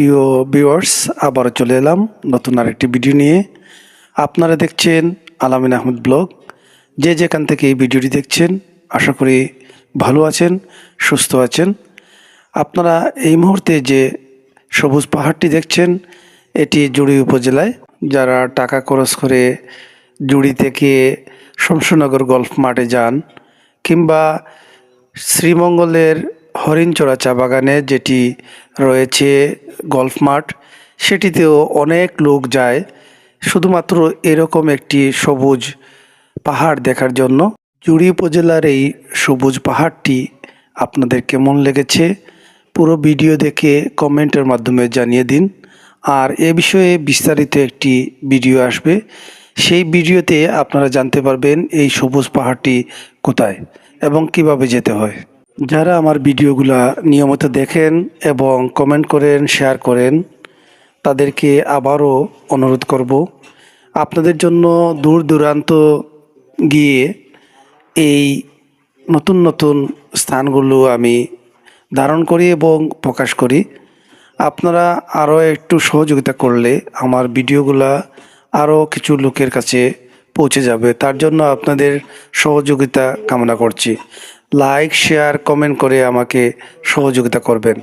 প্রিয় ভিউয়ার্স, আবারও চলে এলাম নতুন আরেকটি ভিডিও নিয়ে। আপনারা দেখছেন আলামিন আহমেদ ব্লগ। যে যেখান থেকে এই ভিডিওটি দেখছেন, আশা করি ভালো আছেন, সুস্থ আছেন। আপনারা এই মুহূর্তে যে সবুজ পাহাড়টি দেখছেন, এটি জুড়ি উপজেলায়, যারা টাকা খরচ করে জুড়ি থেকে শমশনগর গল্ফ মাঠে যান, কিংবা শ্রীমঙ্গলের হরিণচড়া চা বাগানে যেটি রয়েছে গল্ফ মাঠ, সেটিতেও অনেক লোক যায়, শুধুমাত্র এরকম একটি সবুজ পাহাড় দেখার জন্য। জুড়ি উপজেলার এই সবুজ পাহাড়টি আপনাদের কেমন লেগেছে, পুরো ভিডিও দেখে কমেন্টের মাধ্যমে জানিয়ে দিন। আর এ বিষয়ে বিস্তারিত একটি ভিডিও আসবে, সেই ভিডিওতে আপনারা জানতে পারবেন এই সবুজ পাহাড়টি কোথায় এবং কীভাবে যেতে হয়। যারা আমার ভিডিওগুলা নিয়মিত দেখেন এবং কমেন্ট করেন, শেয়ার করেন, তাদেরকে আবারও অনুরোধ করব, আপনাদের জন্য দূর দূরান্ত গিয়ে এই নতুন নতুন স্থানগুলো আমি ধারণ করি এবং প্রকাশ করি। আপনারা আরও একটু সহযোগিতা করলে আমার ভিডিওগুলা আরও কিছু লোকের কাছে পৌঁছে যাবে। তার জন্য আপনাদের সহযোগিতা কামনা করছি। লাইক শেয়ার কমেন্ট করে আমাকে সহযোগিতা করবেন।